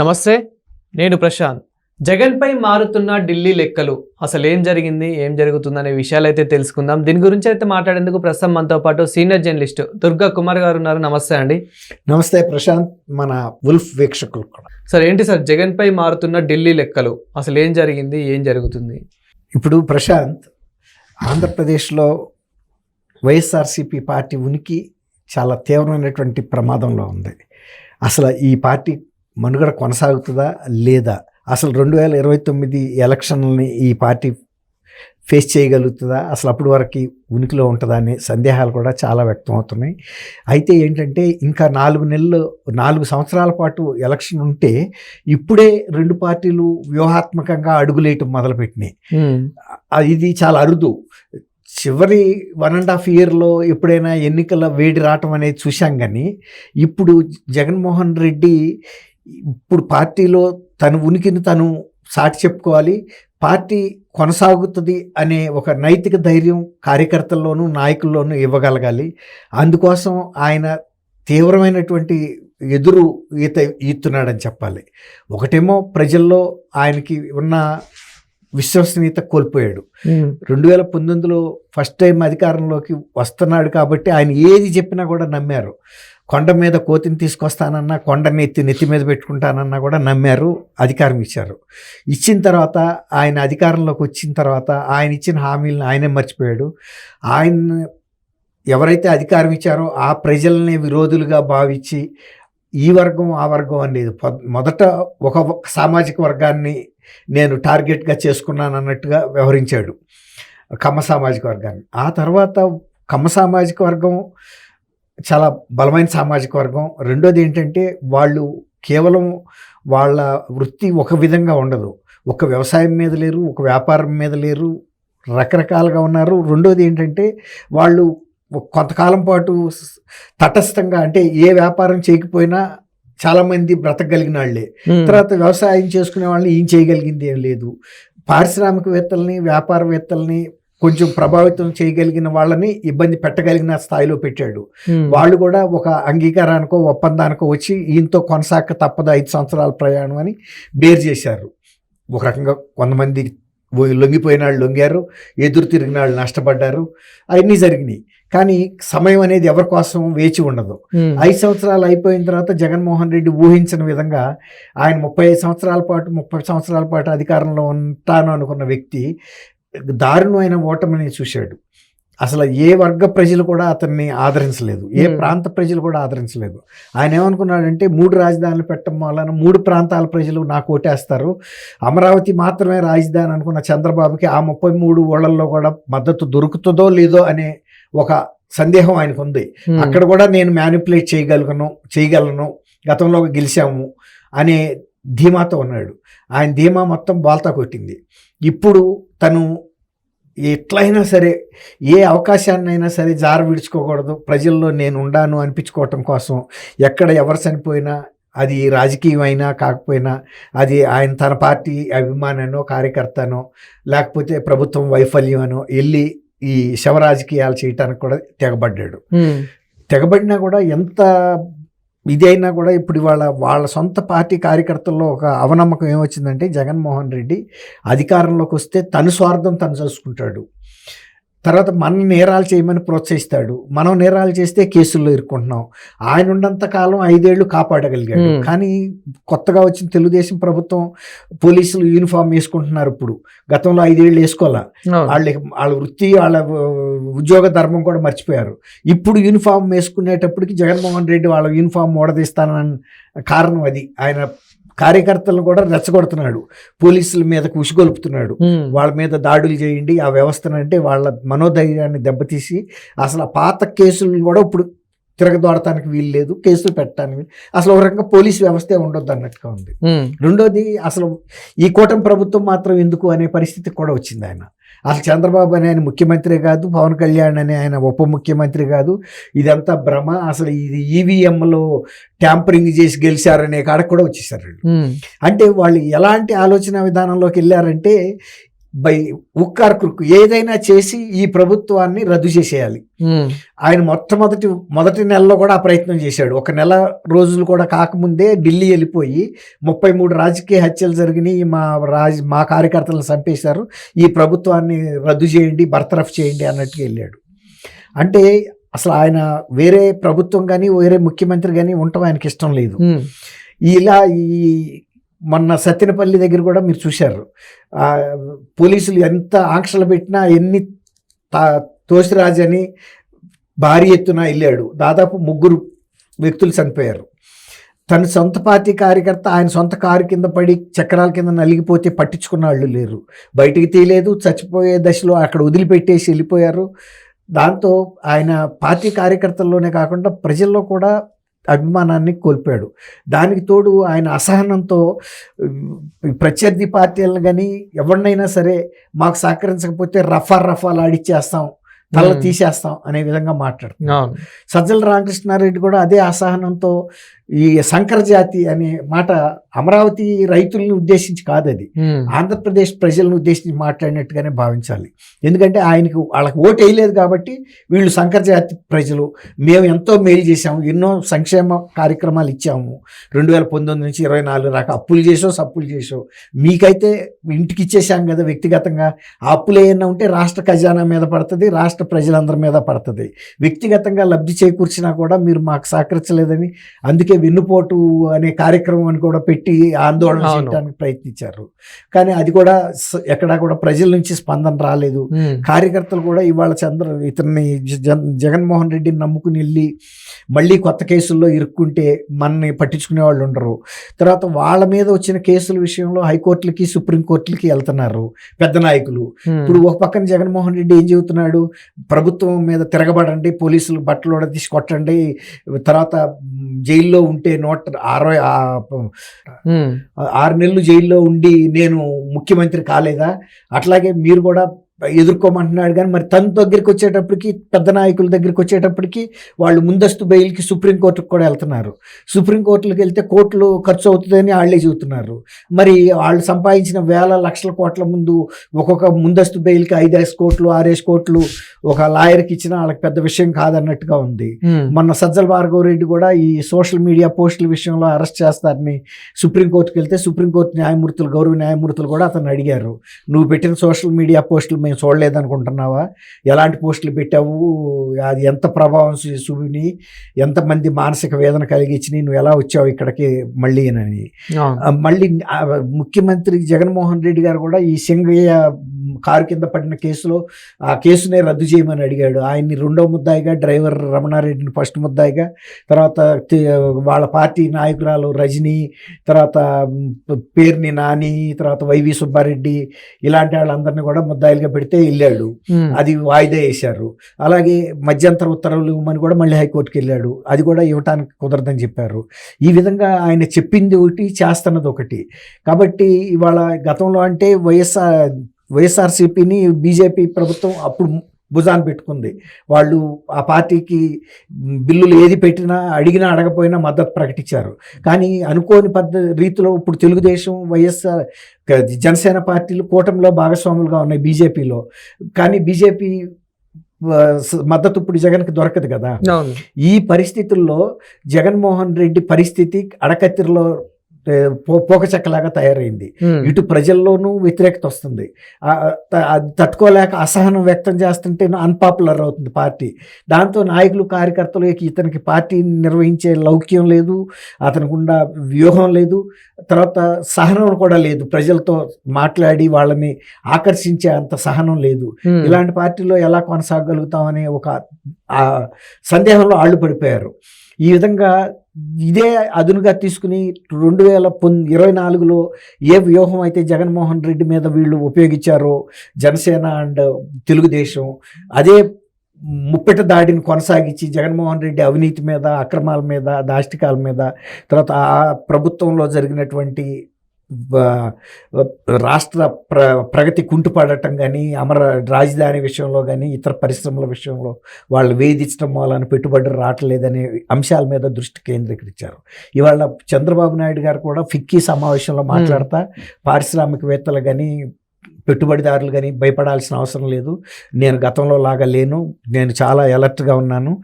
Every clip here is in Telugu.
నమస్తే నేను ప్రశాంత్. జగన్పై మారుతున్న ఢిల్లీ లెక్కలు. అసలు ఏం జరిగింది ఏం జరుగుతుంది అనే విషయాలు అయితే తెలుసుకుందాం. దీని గురించి అయితే మాట్లాడేందుకు ప్రస్తుతం మనతో పాటు సీనియర్ జర్నలిస్ట్ దుర్గా కుమార్ గారు ఉన్నారు. నమస్తే అండి. నమస్తే ప్రశాంత్ మన ఉల్ఫ్ వీక్షకులు కూడా. సార్ ఏంటి సార్ జగన్పై మారుతున్న ఢిల్లీ లెక్కలు? అసలు ఏం జరిగింది ఏం జరుగుతుంది? ఇప్పుడు ప్రశాంత్ ఆంధ్రప్రదేశ్లో వైఎస్ఆర్సిపి పార్టీ ఉనికి చాలా తీవ్రమైనటువంటి ప్రమాదంలో ఉంది. అసలు ఈ పార్టీ మనుగడ కొనసాగుతుందా లేదా? అసలు రెండు వేల ఇరవై తొమ్మిది ఎలక్షన్లని ఈ పార్టీ ఫేస్ చేయగలుగుతుందా? అసలు అప్పటి వరకు ఉనికిలో ఉంటుందా అనే సందేహాలు కూడా చాలా వ్యక్తం అవుతున్నాయి. అయితే ఏంటంటే ఇంకా నాలుగు నెలలు నాలుగు సంవత్సరాల పాటు ఎలక్షన్ ఉంటే ఇప్పుడే రెండు పార్టీలు వ్యూహాత్మకంగా అడుగులేయటం మొదలుపెట్టినాయి. ఇది చాలా అరుదు. చివరి వన్ అండ్ హాఫ్ ఇయర్లో ఎప్పుడైనా ఎన్నికల వేడి రావటం అనేది చూశాం కానీ ఇప్పుడు జగన్మోహన్ రెడ్డి ఇప్పుడు పార్టీలో తన ఉనికిని తను సాటి చెప్పుకోవాలి. పార్టీ కొనసాగుతుంది అనే ఒక నైతిక ధైర్యం కార్యకర్తల్లోనూ నాయకుల్లోనూ ఇవ్వగలగాలి. అందుకోసం ఆయన తీవ్రమైనటువంటి ఎదురు ఈత ఈతున్నాడని చెప్పాలి. ఒకటేమో ప్రజల్లో ఆయనకి ఉన్న విశ్వసనీయత కోల్పోయాడు. రెండు వేల పంతొమ్మిదిలో ఫస్ట్ టైం అధికారంలోకి వస్తున్నాడు కాబట్టి ఆయన ఏది చెప్పినా కూడా నమ్మారు. కొండ మీద కోతిని తీసుకొస్తానన్నా కొండని ఎత్తి నెత్తి మీద పెట్టుకుంటానన్నా కూడా నమ్మారు అధికారం ఇచ్చారు. ఇచ్చిన తర్వాత ఆయన అధికారంలోకి వచ్చిన తర్వాత ఆయన ఇచ్చిన హామీలను ఆయనే మర్చిపోయాడు. ఆయన ఎవరైతే అధికారం ఇచ్చారో ఆ ప్రజల్ని విరోధులుగా భావించి ఈ వర్గం ఆ వర్గం అనేది మొదట ఒక సామాజిక వర్గాన్ని నేను టార్గెట్గా చేసుకున్నాను అన్నట్టుగా వ్యవహరించాడు. కమ్మ సామాజిక వర్గాన్ని. ఆ తర్వాత కమ్మ సామాజిక వర్గం చాలా బలమైన సామాజిక వర్గం. రెండోది ఏంటంటే వాళ్ళు కేవలం వాళ్ళ వృత్తి ఒక విధంగా ఉండదు. ఒక వ్యవసాయం మీద లేరు ఒక వ్యాపారం మీద లేరు రకరకాలుగా ఉన్నారు. రెండోది ఏంటంటే వాళ్ళు కొంతకాలం పాటు తటస్థంగా అంటే ఏ వ్యాపారం చేయకపోయినా చాలామంది బ్రతకగలిగిన వాళ్ళే. తర్వాత వ్యవసాయం చేసుకునే వాళ్ళని ఏం చేయగలిగింది ఏం లేదు. పారిశ్రామికవేత్తల్ని వ్యాపారవేత్తల్ని కొంచెం ప్రభావితం చేయగలిగిన వాళ్ళని ఇబ్బంది పెట్టగలిగిన స్థాయిలో పెట్టాడు. వాళ్ళు కూడా ఒక అంగీకారానికో ఒప్పందానికో వచ్చి ఈయనతో కొనసాగ తప్పదు ఐదు సంవత్సరాల ప్రయాణం అని బేర్ చేశారు. ఒక రకంగా కొంతమంది లొంగిపోయిన వాళ్ళు లొంగారు ఎదురు తిరిగిన వాళ్ళు నష్టపడ్డారు. అవన్నీ జరిగినాయి. కానీ సమయం అనేది ఎవరి కోసం వేచి ఉండదు. ఐదు సంవత్సరాలు అయిపోయిన తర్వాత జగన్మోహన్ రెడ్డి ఊహించిన విధంగా ఆయన ముప్పై ఐదు సంవత్సరాల పాటు ముప్పై సంవత్సరాల పాటు అధికారంలో ఉంటాను అనుకున్న వ్యక్తి దారుణమైన ఓటమిని చూశాడు. అసలు ఏ వర్గ ప్రజలు కూడా అతన్ని ఆదరించలేదు. ఏ Hmm. ప్రాంత ప్రజలు కూడా ఆదరించలేదు. ఆయన ఏమనుకున్నాడంటే మూడు రాజధానులు పెట్టడం వలన మూడు ప్రాంతాల ప్రజలు నాకు ఓటేస్తారు. అమరావతి మాత్రమే రాజధాని అనుకున్న చంద్రబాబుకి ఆ ముప్పై మూడు ఊళ్ళల్లో కూడా మద్దతు దొరుకుతుందో లేదో అనే ఒక సందేహం ఆయనకు ఉంది. అక్కడ కూడా నేను మ్యానిపులేట్ చేయగలను చేయగలను గతంలో గెలిచాము అనే ధీమాతో ఉన్నాడు. ఆయన ధీమా మొత్తం బాల్తా కొట్టింది. ఇప్పుడు తను ఎట్లయినా సరే ఏ అవకాశాన్నైనా సరే జార విడుచుకోకూడదు. ప్రజల్లో నేను ఉండాను అనిపించుకోవటం కోసం ఎక్కడ ఎవరు చనిపోయినా అది రాజకీయం అయినా కాకపోయినా అది ఆయన తన పార్టీ అభిమాననో కార్యకర్తనో లేకపోతే ప్రభుత్వం వైఫల్యం అనో వెళ్ళి ఈ శవ రాజకీయాలు చేయటానికి కూడా తెగబడ్డాడు. తెగబడినా కూడా ఎంత ఇది అయినా కూడా ఇప్పుడు వాళ్ళ వాళ్ళ సొంత పార్టీ కార్యకర్తల్లో ఒక అవనమ్మకం ఏమొచ్చిందంటే జగన్మోహన్ రెడ్డి అధికారంలోకి వస్తే తను స్వార్థం తను చూసుకుంటాడు తర్వాత మన నేరాలు చేయమని ప్రోత్సహిస్తాడు. మనం నేరాలు చేస్తే కేసుల్లో ఇరుక్కుంటున్నాం. ఆయన ఉన్నంత కాలం ఐదేళ్ళు కాపాడగలిగాడు. కానీ కొత్తగా వచ్చిన తెలుగుదేశం ప్రభుత్వం పోలీసులు యూనిఫామ్ వేసుకుంటున్నారు ఇప్పుడు. గతంలో ఐదేళ్ళు వేసుకోవాలా? వాళ్ళ వాళ్ళ వృత్తి వాళ్ళ ఉద్యోగ ధర్మం కూడా మర్చిపోయారు. ఇప్పుడు యూనిఫామ్ వేసుకునేటప్పటికి జగన్మోహన్ రెడ్డి వాళ్ళ యూనిఫామ్ ఓడదీస్తానన్న కారణం అది. ఆయన కార్యకర్తలను కూడా రెచ్చగొడుతున్నాడు. పోలీసుల మీదకు ఉసిగొలుపుతున్నాడు. వాళ్ళ మీద దాడులు చేయండి ఆ వ్యవస్థను అంటే వాళ్ళ మనోధైర్యాన్ని దెబ్బతీసి అసలు ఆ పాత కేసులను కూడా ఇప్పుడు తిరగదోడటానికి వీలు లేదు కేసులు పెట్టడానికి. అసలు ఒక రకంగా పోలీస్ వ్యవస్థే ఉండొద్దు అన్నట్టుగా ఉంది. రెండోది అసలు ఈ కూటమి ప్రభుత్వం మాత్రం ఎందుకు అనే పరిస్థితి కూడా వచ్చింది ఆయన. అసలు చంద్రబాబు అనే ఆయన ముఖ్యమంత్రి కాదు పవన్ కళ్యాణ్ అనే ఆయన ఉప ముఖ్యమంత్రి కాదు. ఇదంతా భ్రమ. అసలు ఇది ఈవీఎంలో ట్యాంపరింగ్ చేసి గెలిచారనే కాడ కూడా వచ్చేసారు. అంటే వాళ్ళు ఎలాంటి ఆలోచన విధానంలోకి వెళ్ళారంటే బై ఉక్కార్ కురుకు ఏదైనా చేసి ఈ ప్రభుత్వాన్ని రద్దు చేసేయాలి. ఆయన మొట్టమొదటి మొదటి నెలలో కూడా ఆ ప్రయత్నం చేశాడు. ఒక నెల రోజులు కూడా కాకముందే ఢిల్లీ వెళ్ళిపోయి ముప్పై మూడు రాజకీయ హత్యలు జరిగినాయి. మా రాజ్ మా కార్యకర్తలను చంపేశారు. ఈ ప్రభుత్వాన్ని రద్దు చేయండి బర్తరఫ్ చేయండి అన్నట్టుగా వెళ్ళాడు. అంటే అసలు ఆయన వేరే ప్రభుత్వం కానీ వేరే ముఖ్యమంత్రి కానీ ఉండటం ఆయనకి ఇష్టం లేదు. ఇలా ఈ మొన్న సత్యనపల్లి దగ్గర కూడా మీరు చూశారు. పోలీసులు ఎంత ఆంక్షలు పెట్టినా ఎన్ని తా- తోసిరాజు అని భారీ ఎత్తున వెళ్ళాడు. దాదాపు ముగ్గురు వ్యక్తులు చనిపోయారు. తన సొంత పార్టీ కార్యకర్త ఆయన సొంత కారు కింద పడి చక్రాల కింద నలిగిపోతే పట్టించుకున్న వాళ్ళు లేరు. బయటికి తీయలేదు చచ్చిపోయే దశలో అక్కడ వదిలిపెట్టేసి వెళ్ళిపోయారు. దాంతో ఆయన పార్టీ కార్యకర్తల్లోనే కాకుండా ప్రజల్లో కూడా అభిమానాన్ని కోల్పోయాడు. దానికి తోడు ఆయన అసహనంతో ప్రత్యర్థి పార్టీలను కానీ ఎవరినైనా సరే మాకు సహకరించకపోతే రఫా రఫాలు ఆడిచ్చేస్తాం తల. తీసేస్తాం అనే విధంగా మాట్లాడుతున్నాం సజ్జల రామకృష్ణారెడ్డి కూడా అదే అసహనంతో ఈ సంకర జాతి అనే మాట అమరావతి రైతుల్ని ఉద్దేశించి కాదు అది ఆంధ్రప్రదేశ్ ప్రజలను ఉద్దేశించి మాట్లాడినట్టుగానే భావించాలి. ఎందుకంటే ఆయనకు వాళ్ళకి ఓటు వేయలేదు కాబట్టి వీళ్ళు సంకర జాతి ప్రజలు. మేము ఎంతో మేలు చేశాము ఎన్నో సంక్షేమ కార్యక్రమాలు ఇచ్చాము. రెండు వేల పంతొమ్మిది నుంచి ఇరవై నాలుగు దాకా అప్పులు చేసో సప్పులు చేసో మీకైతే ఇంటికి ఇచ్చేసాం కదా వ్యక్తిగతంగా. ఆ అప్పులు ఏమైనా ఉంటే రాష్ట్ర ఖజానా మీద పడుతుంది రాష్ట్ర ప్రజలందరి మీద పడుతుంది. వ్యక్తిగతంగా లబ్ధి చేకూర్చినా కూడా మీరు మాకు సహకరించలేదని అందుకే వెన్నుపోటు అనే కార్యక్రమం అని కూడా పెట్టి ఆందోళన. చేయడానికి ప్రయత్నించారు. కానీ అది కూడా ఎక్కడా కూడా ప్రజల నుంచి స్పందన రాలేదు. కార్యకర్తలు కూడా ఇవాళ చంద్ర ఇతన్ని జగన్మోహన్ రెడ్డిని నమ్ముకుని వెళ్ళి మళ్ళీ కొత్త కేసుల్లో ఇరుక్కుంటే మనని పట్టించుకునే వాళ్ళు ఉండరు. తర్వాత వాళ్ళ మీద వచ్చిన కేసుల విషయంలో హైకోర్టులకి సుప్రీంకోర్టులకి వెళ్తున్నారు పెద్ద నాయకులు. ఇప్పుడు ఒక పక్కన జగన్మోహన్ రెడ్డి ఏం చెబుతున్నాడు? ప్రభుత్వం మీద తిరగబడండి పోలీసులు బట్టలు తీసి కొట్టండి తర్వాత జైల్లో ఉంటే నూట అరవై ఆరు నెలలు జైల్లో ఉండి నేను ముఖ్యమంత్రి కాలేదా? అట్లాగే మీరు కూడా ఎదుర్కోమంటున్నాడు. కానీ మరి తన దగ్గరికి వచ్చేటప్పటికి పెద్ద నాయకుల దగ్గరికి వచ్చేటప్పటికి వాళ్ళు ముందస్తు బెయిల్కి సుప్రీంకోర్టుకు కూడా వెళ్తున్నారు. సుప్రీంకోర్టులకు వెళ్తే కోట్లు ఖర్చు అవుతుందని వాళ్ళే చెబుతున్నారు. మరి వాళ్ళు సంపాదించిన వేల లక్షల కోట్ల ముందు ఒక్కొక్క ముందస్తు బెయిల్కి ఐదేసి కోట్లు ఆరేసి కోట్లు ఒక లాయర్కి ఇచ్చిన వాళ్ళకి పెద్ద విషయం కాదన్నట్టుగా ఉంది. మొన్న సజ్జల భార్గవ రెడ్డి కూడా ఈ సోషల్ మీడియా పోస్టుల విషయంలో అరెస్ట్ చేస్తారని సుప్రీంకోర్టుకి వెళ్తే సుప్రీంకోర్టు న్యాయమూర్తులు గౌరవ న్యాయమూర్తులు కూడా అతను అడిగారు. నువ్వు పెట్టిన సోషల్ మీడియా పోస్టులు మేము చూడలేదనుకుంటున్నావా? ఎలాంటి పోస్టులు పెట్టావు? అది ఎంత ప్రభావం చూపిని? ఎంతమంది మానసిక వేదన కలిగించినాయి నువ్వు ఎలా వచ్చావు ఇక్కడికి మళ్ళీ అని. మళ్ళీ ముఖ్యమంత్రి జగన్మోహన్ రెడ్డి గారు కూడా ఈ సింగయ్య కారు కింద పడిన కేసులో ఆ కేసునే రద్దు చేయమని అడిగాడు. ఆయన్ని రెండో ముద్దాయిగా డ్రైవర్ రమణారెడ్డిని ఫస్ట్ ముద్దాయిగా తర్వాత వాళ్ళ పార్టీ నాయకురాలు రజనీ తర్వాత పేర్ని నాని తర్వాత వైవి సుబ్బారెడ్డి ఇలాంటి వాళ్ళందరినీ కూడా ముద్దాయిలుగా పెడితే వెళ్ళాడు. అది వాయిదా వేశారు. అలాగే మధ్యంతర ఉత్తర్వులు ఇవ్వమని కూడా మళ్ళీ హైకోర్టుకి వెళ్ళాడు. అది కూడా ఇవ్వటానికి కుదరదని చెప్పారు. ఈ విధంగా ఆయన చెప్పింది ఒకటి చేస్తున్నది ఒకటి. కాబట్టి ఇవాళ గతంలో అంటే వైఎస్ఆర్ వైఎస్ఆర్సీపీని బీజేపీ ప్రభుత్వం అప్పుడు భుజాన్ని పెట్టుకుంది. వాళ్ళు ఆ పార్టీకి బిల్లులు ఏది పెట్టినా అడిగినా అడగపోయినా మద్దతు ప్రకటించారు. కానీ అనుకోని పద్ధ రీతిలో ఇప్పుడు తెలుగుదేశం వైఎస్ఆర్ జనసేన పార్టీలు కూటమిలో భాగస్వాములుగా ఉన్నాయి బీజేపీలో. కానీ బీజేపీ మద్దతు ఇప్పుడు జగన్కి దొరకదు కదా. ఈ పరిస్థితుల్లో జగన్మోహన్ రెడ్డి పరిస్థితి అడకత్తిరిలో పోకచెక్కలాగా తయారైంది. ఉమ్, ఇటు ప్రజల్లోనూ వ్యతిరేకత వస్తుంది. తట్టుకోలేక అసహనం వ్యక్తం చేస్తుంటే అన్పాపులర్ అవుతుంది పార్టీ. దాంతో నాయకులు కార్యకర్తలు ఇతనికి పార్టీ నిర్వహించే లౌక్యం లేదు అతనికి ఉన్న వ్యూహం లేదు. తర్వాత సహనం కూడా లేదు. ప్రజలతో మాట్లాడి వాళ్ళని ఆకర్షించే అంత సహనం లేదు. ఇలాంటి పార్టీలో ఎలా కొనసాగలుగుతామనే ఒక సందేహంలో ఆళ్ళు పడిపోయారు. ఈ విధంగా ఇదే అదునుగా తీసుకుని రెండు వేల ఇరవై నాలుగులో ఏ వ్యూహం అయితే జగన్మోహన్ రెడ్డి మీద వీళ్ళు ఉపయోగించారో జనసేన అండ్ తెలుగుదేశం అదే ముప్పెట దాడిని కొనసాగించి జగన్మోహన్ రెడ్డి అవినీతి మీద అక్రమాల మీద దాష్టికాల మీద తర్వాత ఆ ప్రభుత్వంలో జరిగినటువంటి రాష్ట్ర ప్ర ప్రగతి కుంటుపడటం కానీ అమర రాజధాని విషయంలో కానీ ఇతర పరిశ్రమల విషయంలో వాళ్ళు వేధించడం వలన పెట్టుబడులు రావట్లేదనే అంశాల మీద దృష్టి కేంద్రీకరించారు. ఇవాళ చంద్రబాబు నాయుడు గారు కూడా ఫిక్కీ సమావేశంలో మాట్లాడతా పారిశ్రామికవేత్తలు కానీ పెట్టుబడిదారులు కానీ భయపడాల్సిన అవసరం లేదు. నేను గతంలో లాగా లేను. నేను చాలా అలర్ట్గా ఉన్నాను.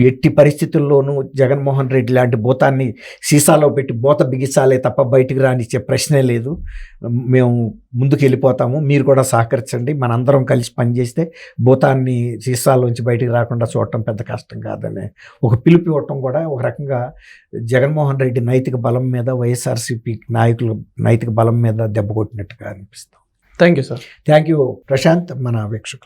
ఎట్టి పరిస్థితుల్లోనూ జగన్మోహన్ రెడ్డి లాంటి భూతాన్ని సీసాలో పెట్టి బోత బిగించాలే తప్ప బయటికి రానిచ్చే ప్రశ్నే లేదు. మేము ముందుకు వెళ్ళిపోతాము మీరు కూడా సహకరించండి. మనందరం కలిసి పనిచేస్తే భూతాన్ని సీసాలోంచి బయటికి రాకుండా చూడటం పెద్ద కష్టం కాదనే ఒక పిలుపు ఇవ్వటం కూడా ఒక రకంగా జగన్మోహన్ రెడ్డి నైతిక బలం మీద వైఎస్ఆర్సీపీ నాయకుల నైతిక బలం మీద దెబ్బ కొట్టినట్టుగా అనిపిస్తాం thank you sir. Thank you Prashanth మన వీక్షకులు.